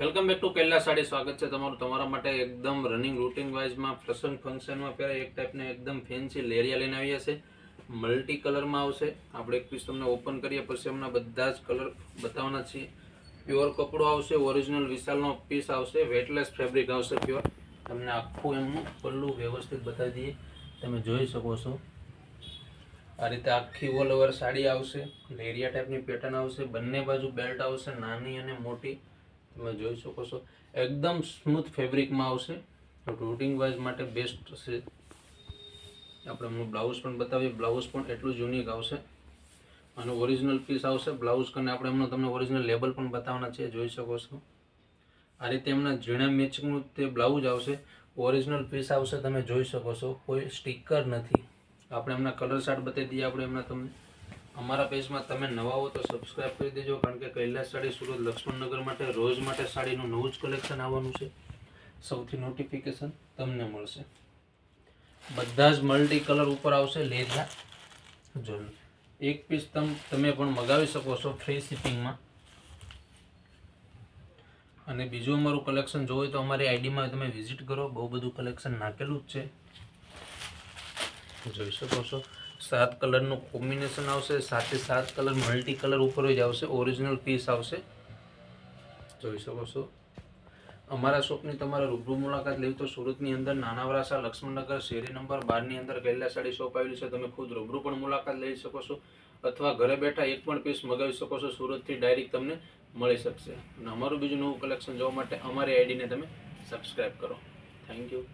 Welcome back to Kailas sari. સ્વાગત છે તમારું તમારા માટે એકદમ રનિંગ રૂટિન વાઇઝમાં પ્રસંગ ફંક્શનમાં પહેલાં એક ટાઈપને એકદમ ફેન્સી લેરિયા લઈને આવ્યા છે મલ્ટી કલરમાં આવશે. આપણે એક પીસ તમને ઓપન કરીએ, પછી અમને બધા જ કલર બતાવવાના છીએ. પ્યોર કપડો આવશે ઓરિજિનલ વિશાલનો પીસ આવશે વેટલેસ ફેબ્રિક આવશે પ્યોર તમને આખું એમનું પલ્લું વ્યવસ્થિત બતાવી દઈએ. તમે જોઈ શકો છો. આ રીતે આખી ઓલ ઓવર સાડી આવશે. લેરિયા ટાઈપની પેટર્ન આવશે. બંને બાજુ બેલ્ટ આવશે, નાની અને મોટી. તમે જોઈ શકો છો. એકદમ સ્મૂથ ફેબ્રિકમાં આવશે. રૂટિંગ વાઇઝ માટે બેસ્ટ છે. આપણે હું બ્લાઉઝ પણ બતાવીએ. બ્લાઉઝ પણ એટલું જ આવશે. અને ઓરિજિનલ પીસ આવશે. બ્લાઉઝ કરીને આપણે એમનું તમને ઓરિજિનલ લેબલ પણ બતાવવાના છે. જોઈ શકો છો. આ રીતે એમના ઝીણા મેચિંગનું તે બ્લાઉઝ આવશે. ઓરિજિનલ પીસ આવશે. તમે જોઈ શકો છો. કોઈ સ્ટીકર નથી. આપણે એમના કલર શાર્ટ બતાવી દઈએ. આપણે એમના તમને અમારા પેજમાં તમે નવા હો તો સબસ્ક્રાઇબ કરી દેજો, કારણ કે કૈલાસ સાડી સુરત લક્ષ્મણનગર માટે રોજ માટે સાડીનું નવું જ કલેક્શન આવવાનું છે. સૌથી નોટિફિકેશન તમને મળશે. બધા જ મલ્ટી કલર ઉપર આવશે લેધા. જો એક પીસ તમ, તમે પણ મગાવી શકો છો ફ્રી શિપિંગમાં અને બીજું અમારું કલેક્શન જોવું હોય તો અમારી આઈડીમાં તમે વિઝિટ કરો. બહુ બધું કલેક્શન નાખેલું જ છે. જોઈ શકો છો. સાત કલરનું કોમ્બિનેશન આવશે, સાથે સાત કલર મલ્ટી કલર ઉપર જ આવશે, ઓરિજિનલ પીસ આવશે. જોઈ શકો છો. અમારા શોપની તમારે રૂબરૂ મુલાકાત લેવી તો સુરતની અંદર નાના વરાસા લક્ષ્મણનગર, શેરી નંબર બારની અંદર કૈલાસ સાડી શોપ આવેલી છે. તમે ખુદ રૂબરૂ પણ મુલાકાત લઈ શકો છો અથવા ઘરે બેઠા એક પણ પીસ મગાવી શકો છો. સુરતથી ડાયરેક્ટ તમને મળી શકશે. અને અમારું બીજું નવું કલેક્શન જોવા માટે અમારી આઈડીને તમે સબસ્ક્રાઈબ કરો. Thank you.